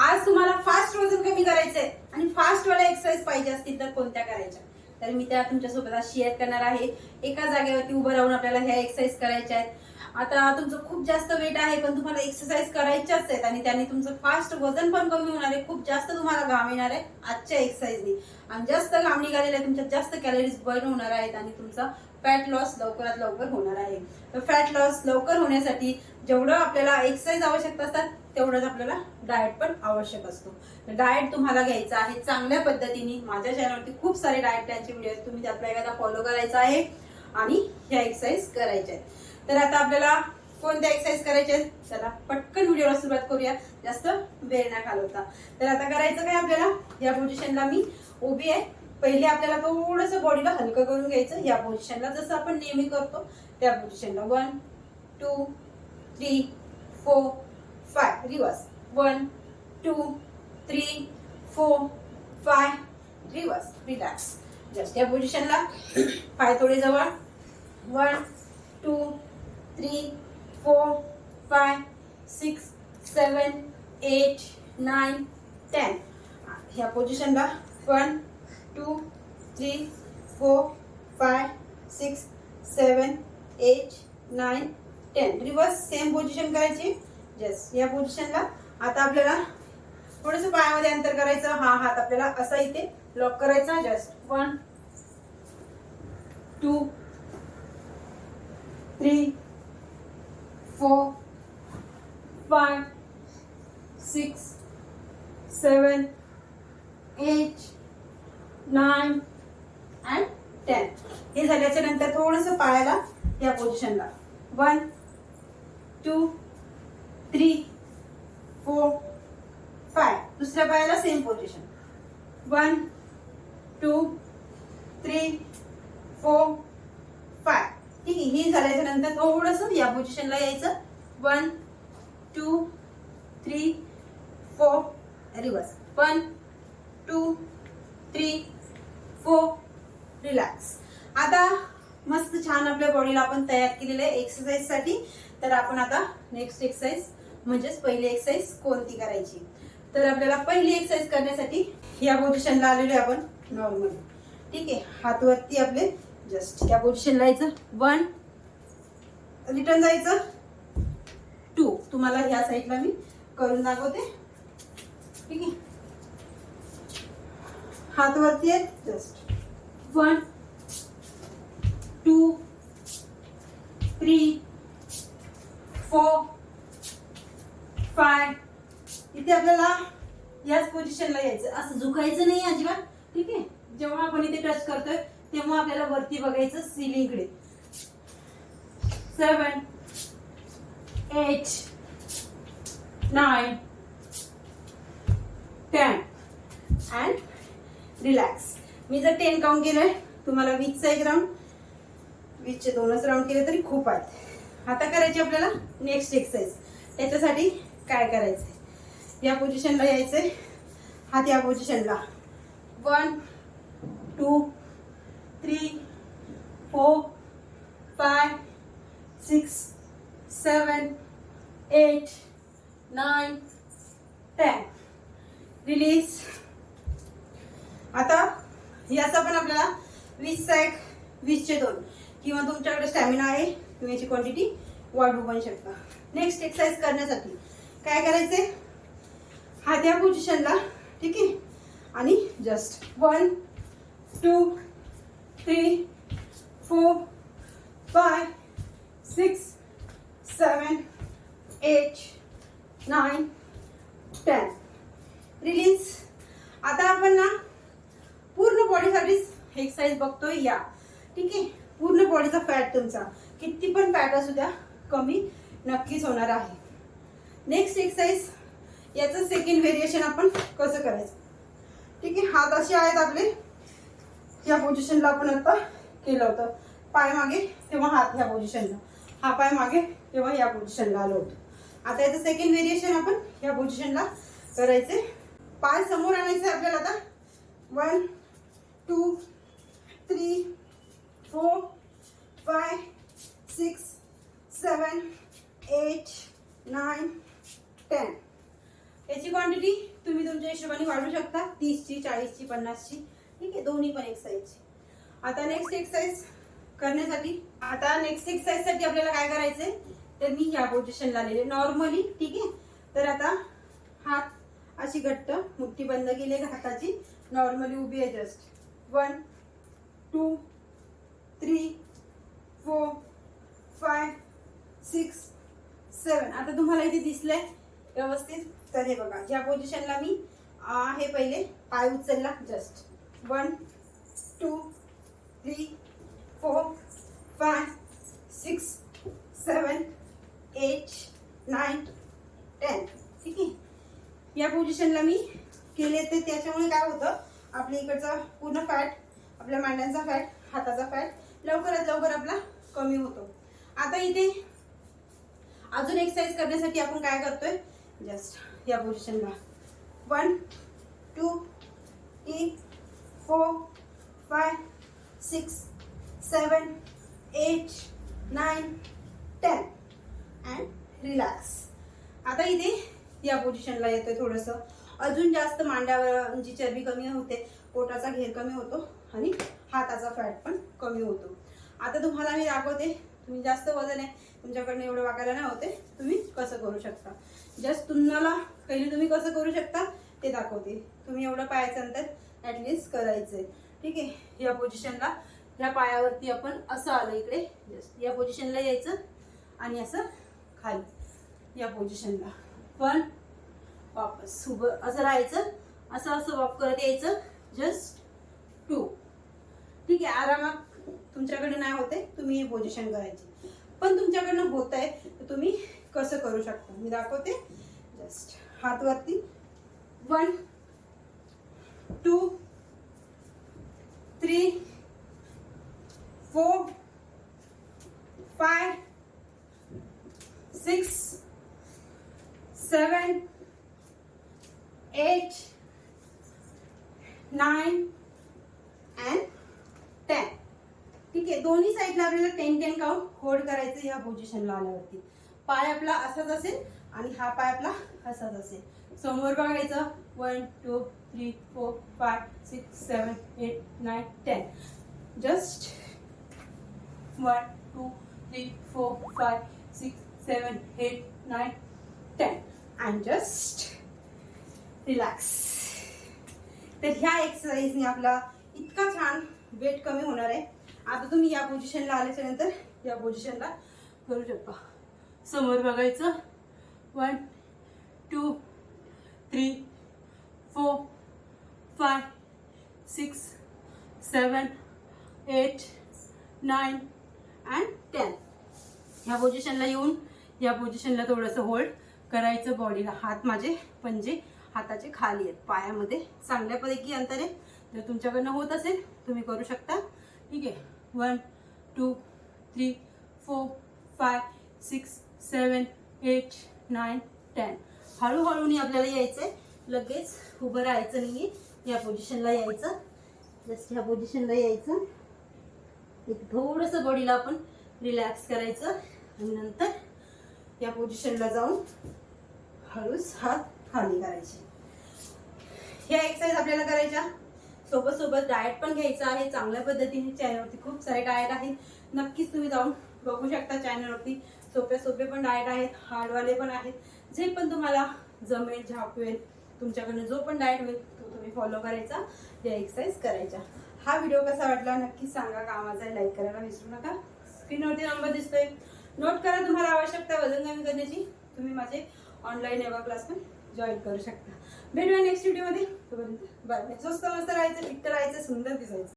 आज तुम्हाला फास्ट वजन कमी करायचंय. आणि फास्ट वाला एक्सरसाइज पाहिजे असतील तर कोणत्या करायच्या? तर मी त्या तुमच्यासोबत आज शेअर करणार आहे. एका जागेवरती उभं राहून आपल्याला ह्या एक्सरसाइज करायच्या आहेत. आता तुमचं खूप जास्त वेट आहे पण तुम्हाला एक्सरसाइज करायच्याच आहेत. आणि त्याने तुमचं फास्ट वजन पण कमी होणार आहे. खूप जास्त तुम्हाला घाम येणार आहे आजच्या एक्सरसाइजनी आणि जास्त घाम निघालेला आहे तुमच्या जास्त कॅलरीज बर्न होणार आहेत आणि तुमचा फॅट लॉस लवकरात लवकर होणार आहे. तर फॅट लॉस लवकर होण्यासाठी जेवढं आपल्याला एक्सरसाइज आवश्यक असतात तेवढंच आपल्याला डाएट पण आवश्यक असतो. तर डाएट तुम्हाला घ्यायचा आहे चांगल्या पद्धतीने. माझ्या चॅनलवरती खूप सारे डाएट प्लॅनचे व्हिडिओ आहेत. तुम्ही त्यातला एखादा फॉलो करायचा आहे आणि ह्या एक्सरसाइज करायच्या आहेत. तर आता आपल्याला कोणत्या एक्सरसाइज करायच्या आहेत? चला पटकन व्हिडिओला सुरुवात करूया. जास्त वेळ नाही घालवता. तर आता करायचं काय आपल्याला? या पोझिशनला मी उभी आहे. पहिले आपल्याला थोडस बॉडीला हलकं करून घ्यायचं. या पोझिशनला जसं आपण नेहमी करतो त्या पोझिशनला one two three four five reverse one two three four five reverse relax just या पोझिशनला पाय थोडे जवळ. One two three four five six seven eight nine ten ह्या पोझिशनला one two three four five six seven eight nine ten reverse same position करायची. Yes या पोझिशनला आता आपल्याला थोडंसं पायामध्ये अंतर करायचं. हा हात आपल्याला असा इथे लॉक करायचा. Just one two three four five six seven eight nine and ten हे झाल्याच्यानंतर थोडंसं पायाला या पोझिशनला one two three four five. दुसऱ्या पायाला same position one two three four five ठीक आहे हे झाल्याच्यानंतर थोडंसं या पोझिशनला यायचं. One two three four reverse one two three four relax आता मस्त छान आपल्या बॉडीला आपण तयार केलेलं आहे एक्सरसाइजसाठी तर आपण आता नेक्स्ट एक्सरसाइज म्हणजेच पहिली एक्सरसाइज कोणती करायची? तर आपल्याला पहिली एक्सरसाइज करण्यासाठी या पोझिशनला आलेलो आहे आपण नॉर्मल ठीक आहे? हातवरती आपले जस्ट या पोझिशनला यायचं. वन रिटर्न जायचं. टू तुम्हाला ह्या साईडला मी करून दाखवते. ठीक आहे? हातवरती आहेत just one two three four five इथे आपल्याला याच पोझिशनला यायचं. असं झुकायचं नाही अजिबात. ठीक आहे? जेव्हा आपण इथे टच करतोय तेव्हा आपल्याला वरती बघायचं सिलिंगकडे seven eight nine ten and relax मी जर टेन काउंट केलंय तुम्हाला वीसचा एक राऊंड वीसचे दोनच राऊंड केले तरी खूप आहेत. आता करायची आपल्याला नेक्स्ट एक्सरसाइज त्याच्यासाठी काय करायचंय? या पोझिशनला यायचंय. हात या पोझिशनला one two three four five six seven eight nine ten release आता याचा पण आपल्याला वीसचा एक वीसचे दोन. किंवा तुमच्याकडे स्टॅमिना आहे तुम्ही याची क्वांटिटी वाढवू पण शकता. नेक्स्ट एक्सरसाइज करण्यासाठी. काय करायचे हा त्या पोझिशनला ठीक आहे? आणि just one two three four five six seven eight nine ten release आता आपण ना पूर्ण बॉडीसाठीच एक्सरसाइज बघतोय या. ठीक आहे? पूर्ण बॉडीचा फॅट तुमचा. किती पण फॅट असू द्या कमी नक्कीच होणार आहे. नेक्स्ट एक्सरसाइज याचं सेकंड व्हेरिएशन आपण कसं करायचं? ठीक आहे हात असे आहेत आपले. या पोझिशनला आपण आता केलं होतं. पाय मागे तेव्हा हात ह्या पोझिशनला हा पाय मागे तेव्हा या पोझिशनला आलो होतो. आता याचं सेकंड व्हेरिएशन आपण या पोझिशनला करायचे. पाय समोर आणायचे आपल्याला आता. One two three four five six seven eight nine ten याची क्वांटिटी तुम्ही तुमच्या हिशोबाने वाढू शकता. तीसची चाळीसची पन्नासची. ठीक आहे? दोन्ही पण एक्सरसाइजची आता नेक्स्ट एक्सरसाइज करण्यासाठी आता नेक्स्ट एक्सरसाइजसाठी आपल्याला काय करायचंय? तर मी या पोझिशनला आलेले. नॉर्मली ठीक आहे? तर आता हात अशी घट्ट मुठ्ठी बंद केली आहे हाताची. नॉर्मली उभी आहे just one two three four five six seven आता तुम्हाला इथे दिसलंय व्यवस्थित. तर हे बघा या पोझिशनला मी हे पहिले पाय उचलला just one two three four five six seven eight nine ten ठीक आहे? या पोझिशनला मी केले ते त्याच्यामुळे काय होतं आपल्या इकडचा पूर्ण फॅट आपल्या मांड्यांचा फॅट हाताचा फॅट लवकरात लवकर आपला कमी होतो. आता इथे अजून एक्सरसाइज करण्यासाठी आपण काय करतोय? जस्ट या पोझिशनला one two three four five six seven eight nine ten and relax आता इथे या पोझिशनला येतोय थोडंसं. अजून जास्त मांड्यावर जी चरबी कमी होते पोटाचा घेर कमी होतो आणि हाताचा फॅट पण कमी होतो. आता तुम्हाला मी दाखवते तुम्ही जास्त वजन आहे तुमच्याकडनं एवढं वाकायला नाही होते. तुम्ही कसं करू शकता? जस्ट तुम्हाला पहिले तुम्ही कसं करू शकता ते दाखवते. तुम्ही एवढं पायाचं अंतर ॲटलिस्ट करायचंय. ठीक आहे? या पोझिशनला या पायावरती आपण असं आलं इकडे. जस्ट या पोझिशनला यायचं आणि असं खाली. या पोझिशनला पण वापस उभं असं राहायचं. असं असं वॉक करत यायचं. जस्ट टू ठीक आहे? आरामात तुमच्याकडे नाही होते. तुम्ही हे पोझिशन करायची. पण तुमच्याकडनं होत आहे तर तुम्ही कसं करू शकता? मी दाखवते. जस्ट हात वरती. One two three four five six seven eight nine and ten ठीक आहे दोन्ही साईडला आपल्याला टेन टेन काउंट होल्ड करायचं ह्या पोझिशनला आल्यावरती. पाय आपला असाच असेल आणि हा पाय आपला असाच असेल. समोर बघायचं. One two three four five six seven eight nine ten just one two three four five six seven eight nine ten and just relax तर ह्या एक्सरसाइजने आपला इतका छान वेट कमी होणार आहे. आता तुम्ही या पोझिशनला आल्याच्यानंतर या पोझिशनला करू शकता. समोर बघायचं. One two three four five six seven eight nine and ten ह्या पोझिशनला येऊन या पोझिशनला थोडंसं होल्ड करायचं. बॉडीला हात माझे पंजे हाताचे खाली आहेत. पायामध्ये चांगल्यापैकी अंतर आहे. जर तुमच्याकडनं होत असेल तुम्ही करू शकता. ठीक आहे. One two three four five six seven eight nine ten हळूहळूनी आपल्याला यायचंय. लगेच उभं राहायचं नाही या पोझिशनला यायचं. जस्ट ह्या पोझिशनला यायचं. एक थोडंसं बॉडीला आपण रिलॅक्स करायचं. आणि नंतर या पोझिशनला जाऊन हळूच हात खाली करायचे. ह्या एक्सरसाइज आपल्याला करायच्या. सोबत सोबत डाएट पण घ्यायचं आहे. चांगल्या पद्धतीने चॅनलवरती खूप सारे डाएट आहेत. नक्कीच तुम्ही जाऊन बघू शकता चॅनलवरती सोपे सोपे पण डाएट आहेत. हार्डवाले पण आहेत. जे पण तुम्हाला जमेल झापवेल तुमच्याकडनं जो पण डाएट होईल तो तुम्ही फॉलो करायचा या एक्सरसाइज करायच्या. हा व्हिडिओ कसा वाटला नक्कीच सांगा. कामाचा लाईक करायला विसरू नका. स्क्रीनवरती नंबर दिसतोय. नोट करा तुम्हाला आवश्यकता वजन कमी करण्याची. तुम्ही माझे ऑनलाईन योगा क्लास पण जॉईन करू शकता. भेटूया नेक्स्ट व्हिडिओमध्ये तोपर्यंत बाय स्वस्त मस्त राहायचं फिट राहायचं सुंदर दिसायचं.